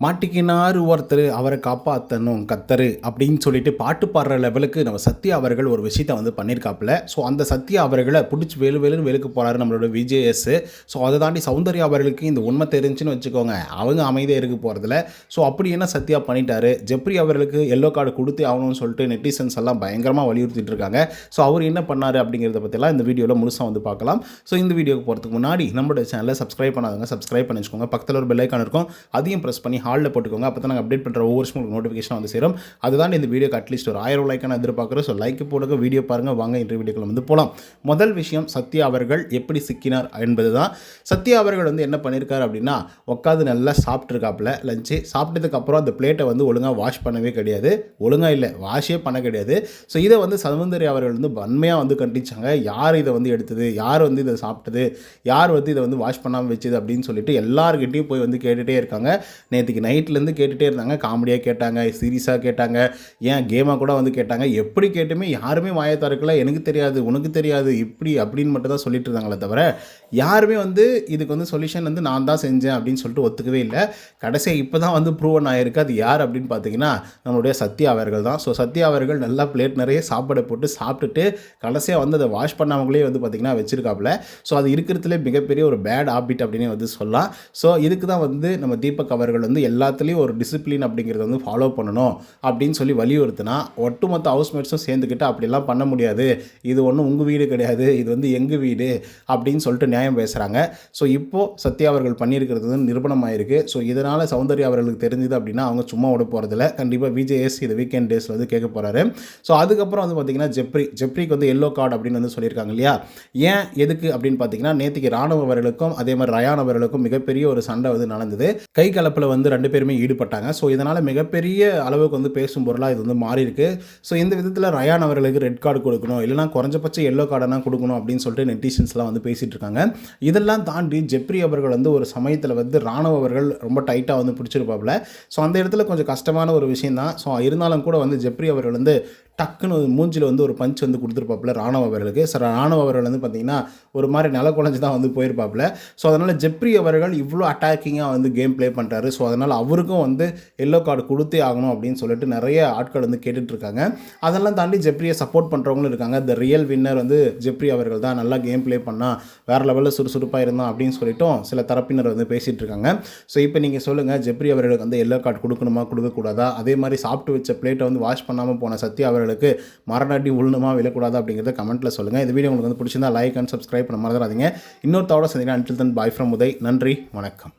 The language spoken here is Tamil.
மாட்டிக்கினார் ஒருத்தர் அவரை காப்பாற்றணும் கத்தரு அப்படின்னு சொல்லிட்டு பாட்டு பாடுற லெவலுக்கு நம்ம சத்யா அவர்கள் ஒரு விஷயத்தை வந்து பண்ணியிருக்காப்புல ஸோ அந்த சத்யா அவர்களை பிடிச்சி வேலு வேலுன்னு வேலுக்கு போகிறாரு நம்மளோட விஜேஎஸ் ஸோ அதை தாண்டி சௌந்தர்யா அவர்களுக்கு இந்த உண்மை தெரிஞ்சுன்னு வச்சுக்கோங்க அவங்க அமைதியாக இருக்க போகிறதில்ல ஸோ அப்படி என்ன சத்யா பண்ணிட்டாரு? ஜெப்ரி அவர்களுக்கு எல்லோ கார்டு கொடுத்து ஆகணும்னு சொல்லிட்டு நெட்டிசன்ஸ் எல்லாம் பயங்கரமாக வலியுறுத்திட்டு இருக்காங்க. ஸோ அவர் என்ன பண்ணார் அப்படிங்கிறத பற்றிலாம் இந்த வீடியோவில் முழுசாக வந்து பார்க்கலாம். ஸோ இந்த வீடியோக்கு போகிறதுக்கு முன்னாடி நம்மளோட சேனலை சப்ஸ்கிரைப் பண்ணாதவங்க சப்ஸ்கிரைப் பண்ணி வச்சுக்கோங்க பக்கத்தில் ஒரு பெல் இருக்கும். அதையும் ப்ரெஸ் பண்ணி ஹாலில் போட்டுக்கோங்க. அப்போ தான் நாங்கள் அப்டேட் பண்ணுற ஒவ்வொரு ஸ்மால் நோட்டிஃபிகேஷன் வந்து சேரும். அதுதான் இந்த வீடியோக்கு அட்லீஸ்ட் ஒரு ஆயிரம் லைக்கான எதிர்பார்க்குறோம். ஸோ லைக் போடுங்க வீடியோ பாருங்கள் வாங்க இன்றைய வீடியோக்குள்ள வந்து போகலாம் முதல் விஷயம் சத்யா அவர்கள் எப்படி சிக்கினார் என்பது தான் சத்யா அவர்கள் வந்து என்ன பண்ணியிருக்காரு அப்படின்னா உட்காந்து நல்லா சாப்பிட்ருக்காப்புல லஞ்சு சாப்பிட்டதுக்கப்புறம் அந்த பிளேட்டை வந்து ஒழுங்காக வாஷ் பண்ணவே கிடையாது. ஒழுங்காக இல்லை வாஷே பண்ண கிடையாது. ஸோ இதை வந்து சௌந்தர்யா அவர்கள் வந்து வன்மையாக வந்து கண்டிச்சாங்க. யார் இதை வந்து எடுத்தது? யார் வந்து இதை சாப்பிட்டது? யார் வந்து இதை வந்து வாஷ் பண்ணாமல் வச்சது? அப்படின்னு சொல்லிட்டு எல்லாருக்கிட்டையும் போய் வந்து கேட்டுகிட்டே இருக்காங்க. நேற்று இன்றைக்கி நைட்லேருந்து கேட்டுகிட்டே இருந்தாங்க. காமெடியாக கேட்டாங்க சீரியஸாக கேட்டாங்க. ஏன் கேமாக கூட வந்து கேட்டாங்க. எப்படி கேட்டுமே யாருமே வாயை திறக்கல. எனக்கு தெரியாது உனக்கு தெரியாது இப்படி அப்படின்னு மட்டும் தான் சொல்லிட்டு இருந்தாங்களே தவிர யாருமே வந்து இதுக்கு வந்து சொல்யூஷன் வந்து நான் தான் செஞ்சேன் அப்படின்னு சொல்லிட்டு ஒத்துக்கவே இல்லை. கடைசியாக இப்போ தான் வந்து ப்ரூவன் ஆயிருக்கு. அது யார் அப்படின்னு பார்த்தீங்கன்னா நம்மளுடைய சத்யா அவர்கள் தான். ஸோ சத்யா அவர்கள் நல்லா பிளேட் நிறைய சாப்பாடை போட்டு சாப்பிட்டுட்டு கடைசியாக வந்து அதை வாஷ் பண்ணாமங்களே வந்து பார்த்திங்கன்னா வச்சிருக்காப்புல. ஸோ அது இருக்கிறதுலே மிகப்பெரிய ஒரு பேட் ஹாபிட் அப்படின்னு வந்து சொல்லலாம். ஸோ இதுக்கு தான் வந்து நம்ம தீபக் அவர்கள் வந்து எல்லாத்துலேயும் ஒரு டிசிப்ளின் அப்படிங்கிறத வந்து ஃபாலோ பண்ணணும் அப்படின்னு சொல்லி வலியுறுத்தினா ஒட்டுமொத்த ஹவுஸ்மேட்ஸும் சேர்ந்துக்கிட்டு அப்படிலாம் பண்ண முடியாது. இது ஒன்றும் உங்கள் வீடு கிடையாது. இது வந்து எங்கள் வீடு அப்படின்னு சொல்லிட்டு நியாயம் பேசுகிறாங்க ஸோ இப்போது சத்யா அவர்கள் பண்ணியிருக்கிறது வந்து நிரூபணமாயிருக்கு. ஸோ இதனால் சௌந்தர்யா அவர்களுக்கு தெரிஞ்சுது அப்படின்னா அவங்க சும்மா விட போகிறதில்ல கண்டிப்பாக விஜேஎஸ் இது வீக்கெண்ட் டேஸில் வந்து கேட்க போகிறாரு ஸோ அதுக்கப்புறம் வந்து பார்த்திங்கன்னா ஜெப்ரி ஜெப்ரிக்கு வந்து எல்லோ கார்டு அப்படின்னு வந்து சொல்லியிருக்காங்க இல்லையா? ஏன் எதுக்கு அப்படின்னு பார்த்தீங்கன்னா நேற்றுக்கு ராணுவ அவர்களுக்கும் அதே மாதிரி ரயான் அவர்களுக்கும் மிகப்பெரிய ஒரு சண்டை வந்து நடந்தது. கை கலப்பில் வந்து ரெண்டு பேருமே ஈடுபட்டாங்க. ஸோ இதனால் மிகப்பெரிய அளவுக்கு வந்து பேசும் பொருளாக இது வந்து மாறி இருக்கு ஸோ இந்த விதத்தில் ரயான் அவர்களுக்கு ரெட் கார்டு கொடுக்கணும். இல்லைனா குறைஞ்சபட்சம் எல்லோ கார்டெல்லாம் கொடுக்கணும் அப்படின்னு சொல்லிட்டு நெட்டிசன்ஸ்லாம் வந்து பேசிகிட்டு இருக்காங்க. இதெல்லாம் தாண்டி ஜெப்ரி அவர்கள் வந்து ஒரு சமயத்தில் வந்து ராணுவ அவர்கள் ரொம்ப டைட்டாக வந்து பிடிச்சிருப்பாப்புல. ஸோ அந்த இடத்துல கொஞ்சம் கஷ்டமான ஒரு விஷயம் தான். ஸோ இருந்தாலும் கூட வந்து ஜெப்ரி அவர்கள் வந்து டக்குன்னு மூஞ்சில் வந்து ஒரு பஞ்ச் வந்து கொடுத்துருப்பாப்புல ராணுவ அவர்களுக்கு. சார் ராணுவ அவர்கள் வந்து பார்த்திங்கன்னா ஒரு மாதிரி நில குழஞ்சி தான் வந்து போயிருப்பாப்புல. ஸோ அதனால் ஜெப்ரி அவர்கள் இவ்வளோ அட்டாக்கிங்காக வந்து கேம் ப்ளே பண்ணுறாரு ஸோ அதனால் அவருக்கும் வந்து எல்லோ கார்டு கொடுத்தே ஆகணும் அப்படின்னு சொல்லிட்டு நிறைய ஆட்கள் வந்து கேட்டுட்ருக்காங்க. அதெல்லாம் தாண்டி ஜெப்ரியை சப்போர்ட் பண்ணுறவங்களும் இருக்காங்க. த ரியல் வின்னர் வந்து ஜெப்ரி அவர்கள் தான். நல்லா கேம் ப்ளே பண்ணால் வேறு லெவலில் சுறுசுறுப்பாக இருந்தான் அப்படின்னு சொல்லிட்டும் சில தரப்பினர் வந்து பேசிகிட்டு இருக்காங்க ஸோ இப்போ நீங்கள் சொல்லுங்கள் ஜெப்ரி அவர்களுக்கு வந்து எல்லோ கார்டு கொடுக்கணுமா கொடுக்கக்கூடாதா? அதே மாதிரி சாப்பிட்டு வச்ச பிளேட்டை வந்து வாஷ் பண்ணாமல் போன சத்யா அவர்களுக்கு மரணாட்டி உள்ளணுமா விழக்கூடாதா அப்படிங்கிறத கமெண்ட்டில் சொல்லுங்கள் இந்த வீடியோ உங்களுக்கு வந்து பிடிச்சிருந்தா லைக் அண்ட் சப்ஸ்கிரைப் பண்ண மறந்துடாதீங்க. இன்னொருத்தோட சந்திங்கன்னா until then bye from Uday. நன்றி வணக்கம்.